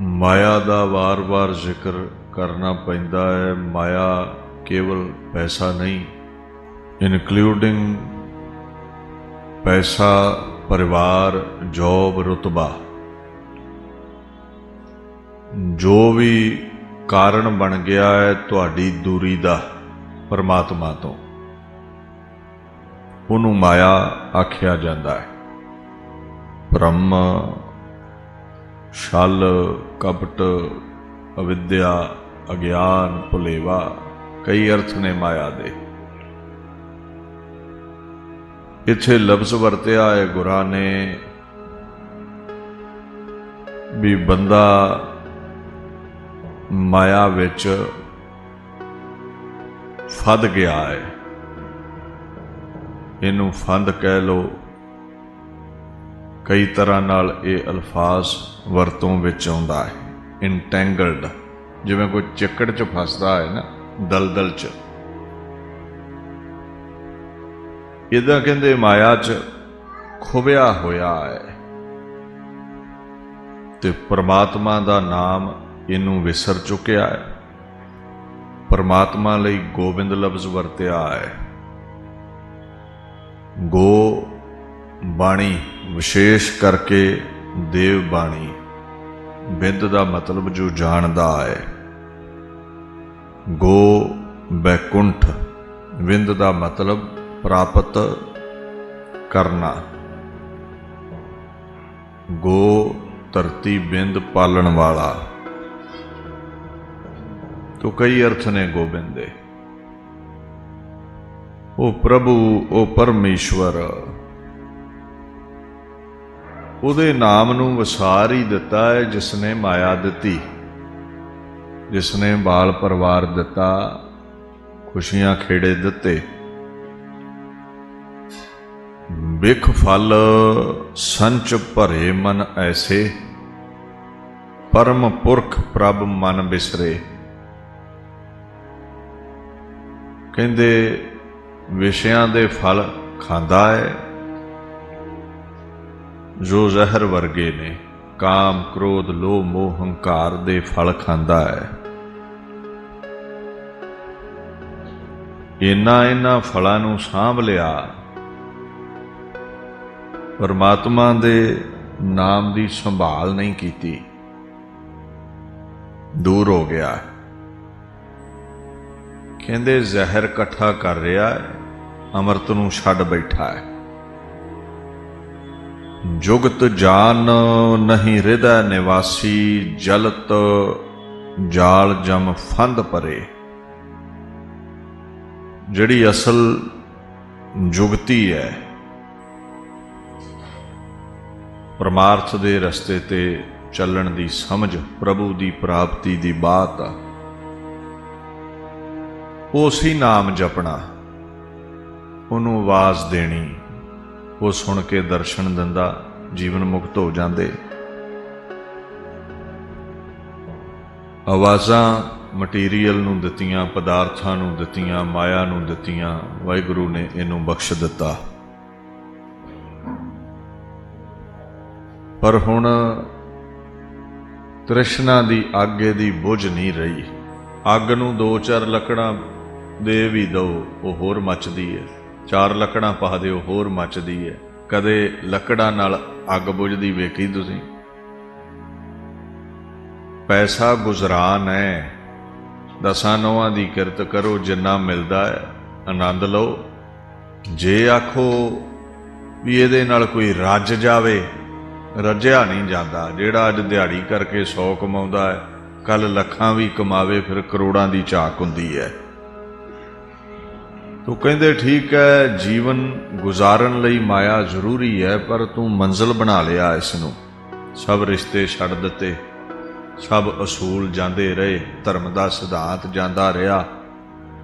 ਮਾਇਆ ਦਾ ਵਾਰ-ਵਾਰ ਜ਼ਿਕਰ ਕਰਨਾ ਪੈਂਦਾ ਹੈ। ਮਾਇਆ ਕੇਵਲ ਪੈਸਾ ਨਹੀਂ ਇਨਕਲੂਡਿੰਗ ਪੈਸਾ, ਪਰਿਵਾਰ ਜੋਬ ਰੁਤਬਾ। ਜੋ ਵੀ ਕਾਰਨ ਬਣ ਗਿਆ ਹੈ ਤੁਹਾਡੀ ਦੂਰੀ ਦਾ ਪਰਮਾਤਮਾ ਤੋਂ, ਉਹਨੂੰ ਮਾਇਆ ਆਖਿਆ ਜਾਂਦਾ ਹੈ। ਬ੍ਰਹਮ ਛਲ, ਕਪਟ, ਅਵਿਦਿਆ, ਅਗਿਆਨ, ਭੁਲੇਵਾ, ਕਈ ਅਰਥ ਨੇ ਮਾਇਆ ਦੇ। ਇੱਥੇ ਲਫ਼ਜ਼ ਵਰਤਿਆ ਹੈ ਗੁਰਾਂ ਨੇ ਵੀ ਬੰਦਾ ਮਾਇਆ ਵਿੱਚ ਫਦ ਗਿਆ ਹੈ। ਇਹਨੂੰ ਫੰਦ ਕਹਿ ਲੋ ਕਈ ਤਰ੍ਹਾਂ ਨਾਲ ਇਹ ਅਲਫਾਜ਼ ਵਰਤੋਂ ਵਿੱਚ ਆਉਂਦਾ ਹੈ। ਇੰਟੈਂਗਲਡ ਜਿਵੇਂ ਕੋਈ ਚੱਕੜ 'ਚ ਫਸਦਾ ਹੈ ਨਾ, ਦਲਦਲ 'ਚ। ਇਹਦਾ ਕਹਿੰਦੇ ਮਾਇਆ 'ਚ ਖੁਬਿਆ ਹੋਇਆ ਹੈ। ਤੇ ਪ੍ਰਮਾਤਮਾ ਦਾ ਨਾਮ ਇਹਨੂੰ ਵਿਸਰ ਚੁੱਕਿਆ ਹੈ। ਪਰਮਾਤਮਾ ਲਈ ਗੋਬਿੰਦ ਲਫ਼ਜ਼ ਵਰਤਿਆ ਹੈ। ਗੋ ਬਾਣੀ। ਵਿਸ਼ੇਸ਼ ਕਰਕੇ ਦੇਵ ਬਾਣੀ। ਬਿੰਦ ਦਾ ਮਤਲਬ ਜੋ ਜਾਣਦਾ ਹੈ। ਗੋ ਬੈਕੁੰਠ। ਵਿੰਦ ਦਾ ਮਤਲਬ ਪ੍ਰਾਪਤ ਕਰਨਾ। ਗੋ ਧਰਤੀ ਬਿੰਦ ਪਾਲਣ ਵਾਲਾ। ਤੋ ਕਈ ਅਰਥ ਨੇ ਗੋਬਿੰਦ। ਦੇ ਉਹ ਪ੍ਰਭੂ, ਉਹ ਪਰਮੇਸ਼ਵਰ। ਉਹਦੇ ਨਾਮ ਨੂੰ ਵਸਾਰ ਹੀ ਦਿੱਤਾ ਹੈ ਜਿਸ ਨੇ ਮਾਇਆ ਦਿੱਤੀ। ਜਿਸ ਨੇ ਬਾਲ ਪਰਿਵਾਰ ਦਿੱਤਾ, ਖੁਸ਼ੀਆਂ ਖੇੜੇ ਦਿੱਤੇ। ਬਿਖ ਫਲ ਸੰਚ ਭਰੇ ਮਨ ਐਸੇ, ਪਰਮ ਪੁਰਖ ਪ੍ਰਭ ਮਨ ਬਿਸਰੇ। ਕਹਿੰਦੇ, ਵਿਸ਼ਿਆਂ ਦੇ ਫਲ ਖਾਂਦਾ ਹੈ ਜੋ ਜ਼ਹਿਰ ਵਰਗੇ ਨੇ, ਕਾਮ, ਕ੍ਰੋਧ, ਲੋਭ, ਮੋਹ, ਹੰਕਾਰ ਦੇ ਫਲ ਖਾਂਦਾ ਹੈ। ਇਨਾ ਇਨਾ ਫਲਾਂ ਨੂੰ ਸਾਂਭ ਲਿਆ। ਪਰਮਾਤਮਾ ਦੇ ਨਾਮ ਦੀ ਸੰਭਾਲ ਨਹੀਂ ਕੀਤੀ। ਦੂਰ ਹੋ ਗਿਆ। ਕਹਿੰਦੇ ਜ਼ਹਿਰ ਇਕੱਠਾ ਕਰ ਰਿਹਾ ਹੈ, ਅੰਮ੍ਰਿਤ ਨੂੰ ਛੱਡ ਬੈਠਾ ਹੈ। ਜੁਗਤ ਜਾਨ ਨਹੀਂ ਹਿਰਦੈ ਨਿਵਾਸੀ, ਜਲਤ ਜਾਲ ਜਮ ਫੰਦ ਪਰੇ। ਜਿਹੜੀ ਅਸਲ ਜੁਗਤੀ ਹੈ, ਪਰਮਾਰਥ ਦੇ ਰਸਤੇ ਤੇ ਚੱਲਣ ਦੀ ਸਮਝ, ਪ੍ਰਭੂ ਦੀ ਪ੍ਰਾਪਤੀ ਦੀ ਬਾਤ ਆ ਹੀ ਨਾਮ ਜਪਣਾ, ਉਹਨੂੰ ਆਵਾਜ਼ ਦੇਣੀ। ਉਹ ਸੁਣ ਕੇ ਦਰਸ਼ਨ ਦਿੰਦਾ, ਜੀਵਨ ਮੁਕਤ ਹੋ ਜਾਂਦੇ। ਆਵਾਜ਼ਾਂ ਮਟੀਰੀਅਲ ਨੂੰ ਦਿੱਤੀਆਂ, ਪਦਾਰਥਾਂ ਨੂੰ ਦਿੱਤੀਆਂ, ਮਾਇਆ ਨੂੰ ਦਿੱਤੀਆਂ, ਵਾਹਿਗੁਰੂ ਨੇ ਇਹਨੂੰ ਬਖਸ਼ ਦਿੱਤਾ। ਪਰ ਹੁਣ ਤ੍ਰਿਸ਼ਨਾ ਦੀ ਅੱਗੇ ਦੀ ਬੁਝ ਨਹੀਂ ਰਹੀ। ਅੱਗ ਨੂੰ ਦੋ ਚਾਰ ਲੱਕੜਾਂ ਦੇ ਵੀ ਦਿਓ ਉਹ ਹੋਰ ਮੱਚਦੀ ਹੈ। ਚਾਰ ਲੱਕੜਾਂ ਪਾ ਦਿਓ, ਹੋਰ ਮੱਚਦੀ ਹੈ ਕਦੇ ਲੱਕੜਾਂ ਨਾਲ ਅੱਗ ਬੁਝਦੀ ਵੇਖੀ ਤੁਸੀਂ? ਪੈਸਾ ਗੁਜ਼ਰਾਨ ਹੈ ਦਸਾਂ ਨੌਆਂ ਦੀ ਕਿਰਤ ਕਰੋ, ਜਿੰਨਾ ਮਿਲਦਾ ਹੈ ਆਨੰਦ ਲਓ। ਜੇ ਆਖੋ ਵੀ ਇਹਦੇ ਨਾਲ ਕੋਈ ਰੱਜ ਜਾਵੇ, ਰੱਜਿਆ ਨਹੀਂ ਜਾਂਦਾ। ਜਿਹੜਾ ਅੱਜ ਦਿਹਾੜੀ ਕਰਕੇ 100 ਕਮਾਉਂਦਾ ਹੈ ਕੱਲ ਲੱਖਾਂ ਵੀ ਕਮਾਵੇ, ਫਿਰ ਕਰੋੜਾਂ ਦੀ ਝਾਕ ਹੁੰਦੀ ਹੈ ਤੂੰ ਕਹਿੰਦੇ ਠੀਕ ਹੈ, ਜੀਵਨ ਗੁਜ਼ਾਰਨ ਲਈ ਮਾਇਆ ਜ਼ਰੂਰੀ ਹੈ, ਪਰ ਤੂੰ ਮੰਜ਼ਲ ਬਣਾ ਲਿਆ ਇਸ ਨੂੰ ਸਭ ਰਿਸ਼ਤੇ ਛੱਡ ਦਿੱਤੇ, ਸਭ ਅਸੂਲ ਜਾਂਦੇ ਰਹੇ, ਧਰਮ ਦਾ ਸਿਧਾਂਤ ਜਾਂਦਾ ਰਿਹਾ।